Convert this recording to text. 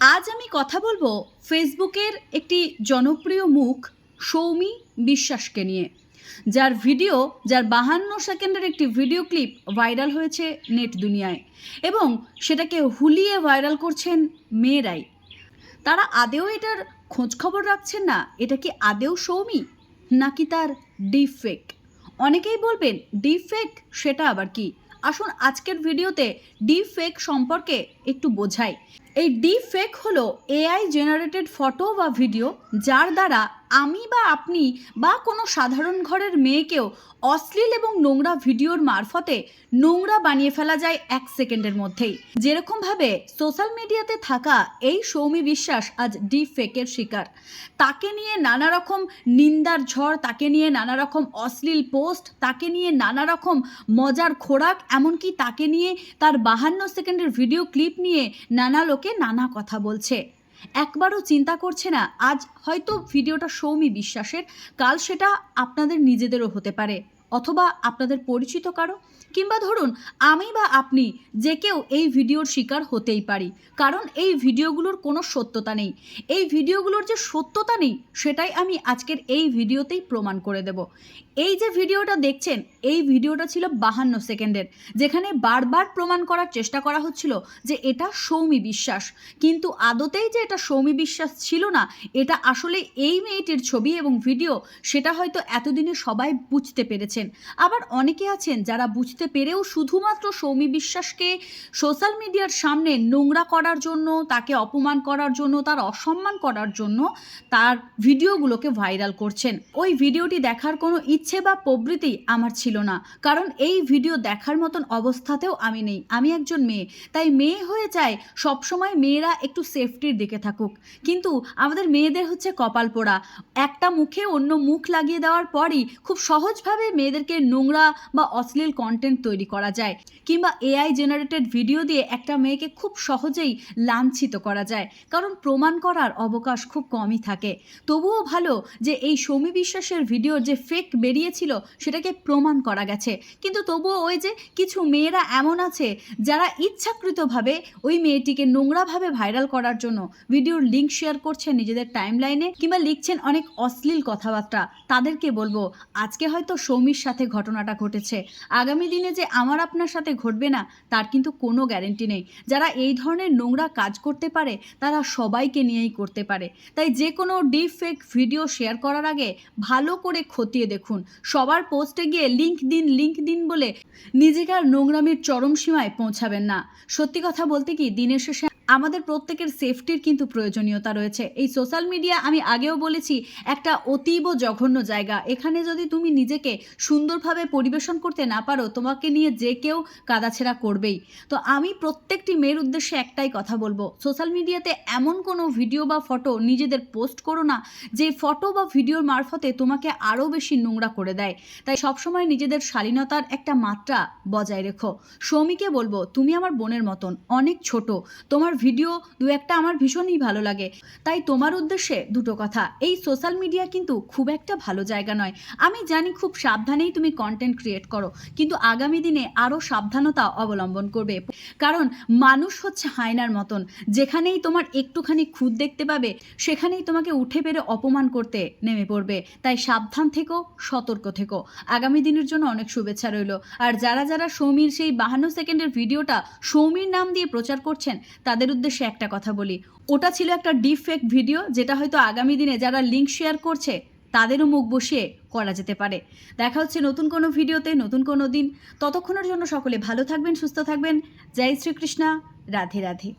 আজ আমি কথা বলব ফেসবুকের একটি জনপ্রিয় মুখ, সৌমি বিশ্বাসকে নিয়ে। যার ভিডিও, যার বাহান্ন সেকেন্ডের একটি ভিডিও ক্লিপ ভাইরাল হয়েছে নেট দুনিয়ায় এবং সেটাকে হুলিয়ে ভাইরাল করছেন মেয়েরাই। তারা আদেও এটার খোঁজ খবর রাখছেন না, এটা কি আদেও সৌমি নাকি তার ডিপ ফেক অনেকেই বলবেন ডিপ ফেক সেটা আবার কি? আসুন আজকের ভিডিওতে ডি ফেক সম্পর্কে একটু বোঝাই। এই ডি ফেক হলো এআই জেনারেটেড ফটো বা ভিডিও যার দ্বারা আমি বা আপনি বা কোনো সাধারণ ঘরের মেয়েকেও অশ্লীল এবং নোংরা ভিডিওর মারফতে নোংরা বানিয়ে ফেলা যায় এক সেকেন্ডের মধ্যেই। যেরকমভাবে সোশ্যাল মিডিয়াতে থাকা এই সৌমি বিশ্বাস আজ ডিপ ফেকের শিকার। তাকে নিয়ে নানা রকম নিন্দার ঝড়, তাকে নিয়ে নানা রকম অশ্লীল পোস্ট, তাকে নিয়ে নানা রকম মজার খোরাক, এমনকি তাকে নিয়ে তার বাহান্ন সেকেন্ডের ভিডিও ক্লিপ নিয়ে নানা লোকে নানা কথা বলছে। একবারও চিন্তা করছে না, আজ হয়তো ভিডিওটা সৌমি বিশ্বাসের, কাল সেটা আপনাদের নিজেদেরও হতে পারে, অথবা আপনাদের পরিচিত কারও। কিংবা ধরুন, আমি বা আপনি যে কেউ এই ভিডিওর শিকার হতেই পারি, কারণ এই ভিডিওগুলোর কোনো সত্যতা নেই। এই ভিডিওগুলোর যে সত্যতা নেই, সেটাই আমি আজকের এই ভিডিওতেই প্রমাণ করে দেব। এই যে ভিডিওটা দেখছেন, এই ভিডিওটা ছিল বাহান্ন সেকেন্ডের, যেখানে বারবার প্রমাণ করার চেষ্টা করা হচ্ছিল যে এটা সৌমি বিশ্বাস। কিন্তু আদতেই যে এটা সৌমি বিশ্বাস ছিল না, এটা আসলে এই মেয়েটির ছবি এবং ভিডিও, সেটা হয়তো এতদিনে সবাই বুঝতে পেরেছেন। আবার অনেকে আছেন যারা বুঝতে পেরেও শুধুমাত্র সৌমি বিশ্বাসকে সোশ্যাল মিডিয়ার সামনে নোংরা করার জন্য, তাকে অপমান করার জন্য, তার অসম্মান করার জন্য তার ভিডিওগুলোকে ভাইরাল করছেন। ওই ভিডিওটি দেখার কোনো ইচ্ছে বা প্রবৃতি আমার ছিল না। কারণ এই ভিডিও দেখার মতন অবস্থাতেও আমি নেই। আমি একজন মেয়ে। তাই মেয়ে হয়ে চায় সবসময় মেয়েরা একটু সেফটির দিকে থাকুক। কিন্তু আমাদের মেয়েদের হচ্ছে কপাল পোড়া। একটা মুখে অন্য মুখ লাগিয়ে দেওয়ার পরই খুব সহজভাবে মেয়েদেরকে নোংরা বা অশ্লীল কন্টেন্ট তৈরি করা যায়। কিংবা এআই জেনারেটেড ভিডিও দিয়ে একটা মেয়েকে খুব সহজেই লাঞ্ছিত করা যায়। কারণ প্রমাণ করার অবকাশ খুব কমই থাকে। তবুও ভালো যে এই সৌমি বিশ্বাসের ভিডিও যে ফেক বেরিয়েছিল, সেটাকে প্রমাণ করা গেছে। কিন্তু তবুও ওই যে কিছু মেয়েরা এমন আছে, যারা ইচ্ছাকৃতভাবে ওই মেয়েটিকে নোংরাভাবে ভাইরাল করার জন্য ভিডিওর লিঙ্ক শেয়ার করছেন নিজেদের টাইম লাইনে কিংবা লিখছেন অনেক অশ্লীল কথাবার্তা। তাদেরকে বলব, আজকে হয়তো সৌমির সাথে ঘটনাটা ঘটেছে। আগামী দিনে যে আমার আপনার সাথে ঘটবে না, তার কিন্তু কোনো গ্যারেন্টি নেই। যারা এই ধরনের নোংরা কাজ করতে পারে, তারা সবাইকে নিয়েই করতে পারে। তাই যে কোনো ডিপ ফেক ভিডিও শেয়ার করার আগে ভালো করে খতিয়ে দেখুন। সবার পোস্টে গিয়ে লিঙ্ক দিন লিঙ্ক দিন বলে নিজেকে আর নোংরামির চরম সীমায় পৌঁছাবেন না। সত্যি কথা বলতে কি, দিনের শেষে আমাদের প্রত্যেকের সেফটির কিন্তু প্রয়োজনীয়তা রয়েছে। এই সোশ্যাল মিডিয়া আমি আগেও বলেছি, একটা অতীব জঘন্য জায়গা। এখানে যদি তুমি নিজেকে সুন্দরভাবে পরিবেশন করতে না পারো, তোমাকে নিয়ে যে কেউ কাদাছেড়া করবেই। তো আমি প্রত্যেকটি মেয়ের উদ্দেশ্যে একটাই কথা বলব। সোশ্যাল মিডিয়াতে এমন কোনো ভিডিও বা ফটো নিজেদের পোস্ট করো না, যে ফটো বা ভিডিওর মারফতে তোমাকে আরও বেশি নোংরা করে দেয়। তাই সবসময় নিজেদের শালীনতার একটা মাত্রা বজায় রেখো। সৌমিকে বলব, তুমি আমার বোনের মতন, অনেক ছোট। তোমার ভিডিও দু একটা আমার ভীষণই ভালো লাগে। তাই তোমার উদ্দেশ্যে দুটো কথা। এই সোশ্যাল মিডিয়া কিন্তু খুব একটা ভালো জায়গা নয়। আমি জানি খুব সাবধানেই তুমি কন্টেন্ট ক্রিয়েট করো, কিন্তু আগামী দিনে আরও সাবধানতা অবলম্বন করবে। কারণ মানুষ হচ্ছে হায়নার মতন। যেখানেই তোমার একটুখানি খুদ দেখতে পাবে, সেখানেই তোমাকে উঠে পেরে অপমান করতে নেমে পড়বে। তাই সাবধান থেকো, সতর্ক থেকো। আগামী দিনের জন্য অনেক শুভেচ্ছা রইল। আর যারা যারা সৌমির সেই বাহান্ন সেকেন্ডের ভিডিওটা সৌমির নাম দিয়ে প্রচার করছেন তাদের উদ্দেশ্যে একটা কথা বলি। ওটা ছিল একটা ডিপ ফেক ভিডিও, যেটা হয়তো আগামী দিনে যারা লিঙ্ক শেয়ার করছে, তাদেরও মুখ বসিয়ে করা যেতে পারে। দেখা হচ্ছে নতুন কোনো ভিডিওতে, নতুন কোনো দিন। ততক্ষণের জন্য সকলে ভালো থাকবেন, সুস্থ থাকবেন। জয় শ্রীকৃষ্ণা, রাধে রাধে।